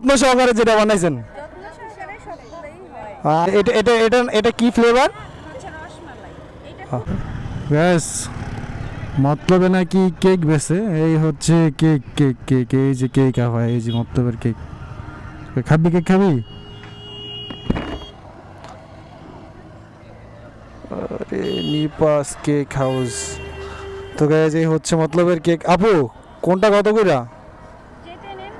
যত্ন সহকারে যেটা বানাইছেন? এটা এটা এটা এটা কি ফ্লেভার ব্যাস, মতলবে নাকি কেক বেছে? এই হচ্ছে কেক কেক কেক, এই যে কেক হয় এই যে মতলবের কেক। খাবি কেক, খাবি? আরে, নিপাস কেক হাউস। তো গাইজ এই হচ্ছে মতলবের কেক। আপু, কোনটা কত করে যেটা নেন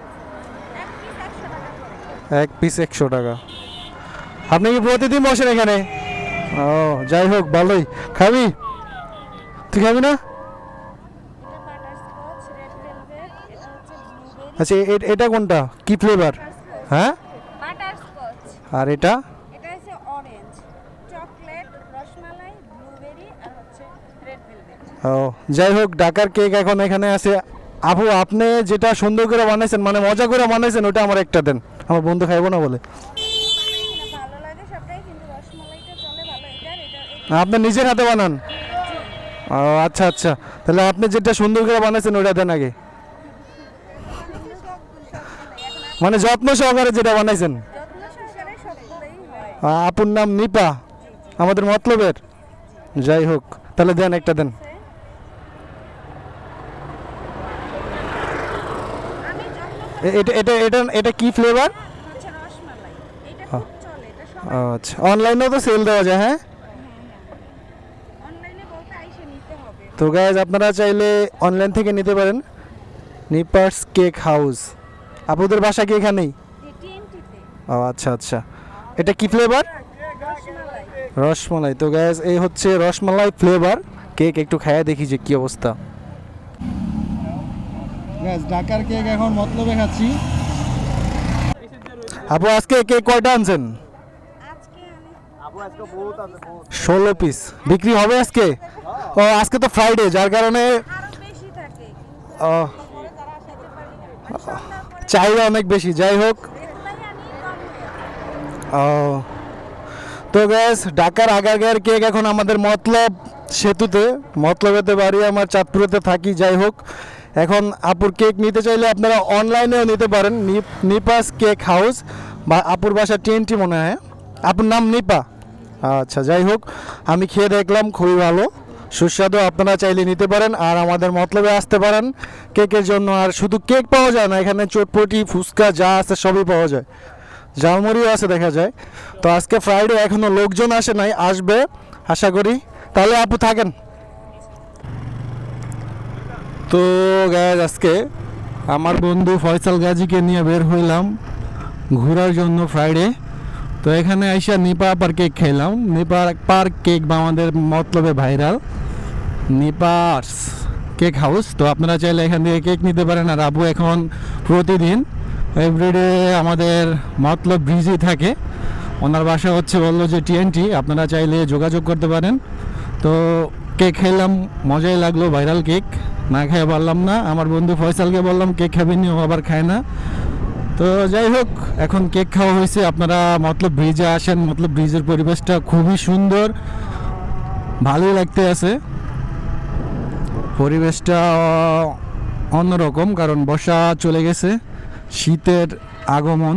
এক পিস একশো টাকা। আপনি কি প্রতিদিন বসেন এখানে? ও, যাই হোক, ভালোই। খাবি? তুই খাবি না? আচ্ছা এটা কোনটা? কি ফ্লেভার হ্যাঁ? আর এটা? ও, যাই হোক, ঢাকার কেক এখন এখানে আছে। আপু, আপনি যেটা সুন্দর করে বানাইছেন মানে মজা করে বানাইছেন, ওটা আমার একটা দেন। আমার বন্ধু খাইবো না বলে। আপনি নিজের হাতে বানান। ও আচ্ছা আচ্ছা। তাহলে আপনি যেটা সুন্দর করে বানাইছেন ওটা দেন আগে। মানে যত্ন সহকারে যেটা বানাইছেন। আপুর নাম নিপা। আমাদের মতলবের। যাই হোক, তাহলে দেন একটা দেন আমি যত্ন এ- এটা এটা এটা এটা কি ফ্লেভার আচ্ছা অনলাইনেও তো সেল দেওয়া যায় হ্যাঁ? তো গাইজ আপনারা চাইলে অনলাইন থেকে নিতে পারেন। নিপার্স কেক হাউস আপুদের বাসা কি এখানেই? ও আচ্ছা আচ্ছা। এটা কি ফ্লেভার রসমালাই। রসমালাই তো গ্যাস এই হচ্ছে রসমালাই ফ্লেভার কেক একটু খায়া দেখি যে কি অবস্থা। ব্যাস ঢাকার কেক এখন মতলবে খাচ্ছি আপু, আজকে কেক কয়টা আনছেন? ষোলো পিস বিক্রি হবে আজকে? ও, আজকে তো ফ্রাইডে যার কারণে চাহিদা অনেক বেশি। যাই হোক। ও, তো গ্যাস ঢাকার আগারগার কেক এখন আমাদের মতলব সেতুতে। মতলবেতে বাড়ি, আমার চাঁদপুরেতে থাকি, যাই হোক। এখন আপুর কেক নিতে চাইলে আপনারা অনলাইনেও নিতে পারেন। নিপ- নিপাস কেক হাউস, বা আপুর বাসা টিএনটি মনে হয়। আপুর নাম নিপা। আচ্ছা যাই হোক, আমি খেয়ে দেখলাম, খুবই ভালো। সুস্বাদু, আপনারা চাইলে নিতে পারেন, আর আমাদের মতলবে আসতে পারেন। কেকের জন্য আর শুধু কেক পাওয়া যায় না, এখানে চটপটি, ফুচকা, যা আছে সবই পাওয়া যায়। ঝালমুড়িও আছে, দেখা যায়। তো আজকে ফ্রাইডে এখনও লোকজন আসে নাই, আসবে, আশা করি। তাহলে আপু থাকেন। তো গ্যাস আজকে আমার বন্ধু ফয়সাল গাজীকে নিয়ে বের হইলাম ঘোরার জন্য ফ্রাইডে তো এখানে আইসা নিপা পার কেক খেলাম নিপা পার্ক কেক বা আমাদের মতলবে ভাইরাল নিপার্স কেক হাউস তো আপনারা চাইলে এখান থেকে কেক নিতে পারেন। আর আবু এখন প্রতিদিন এভরিডে আমাদের মতলব ব্রিজই থাকে। ওনার বাসা হচ্ছে বলল যে টিএনটি আপনারা চাইলে যোগাযোগ করতে পারেন। তো কেক খেলাম মজাই লাগল ভাইরাল কেক না খেয়ে পারলাম না, আমার বন্ধু ফয়সালকে বললাম, কেক খাবেনি ও আবার খায় না। তো যাই হোক, এখন কেক খাওয়া হয়েছে। আপনারা মতলব ব্রিজে আসেন, মতলব ব্রিজের পরিবেশটা খুবই সুন্দর, ভালোই লাগতে আছে। পরিবেশটা অন্যরকম, কারণ বর্ষা চলে গেছে, শীতের আগমন।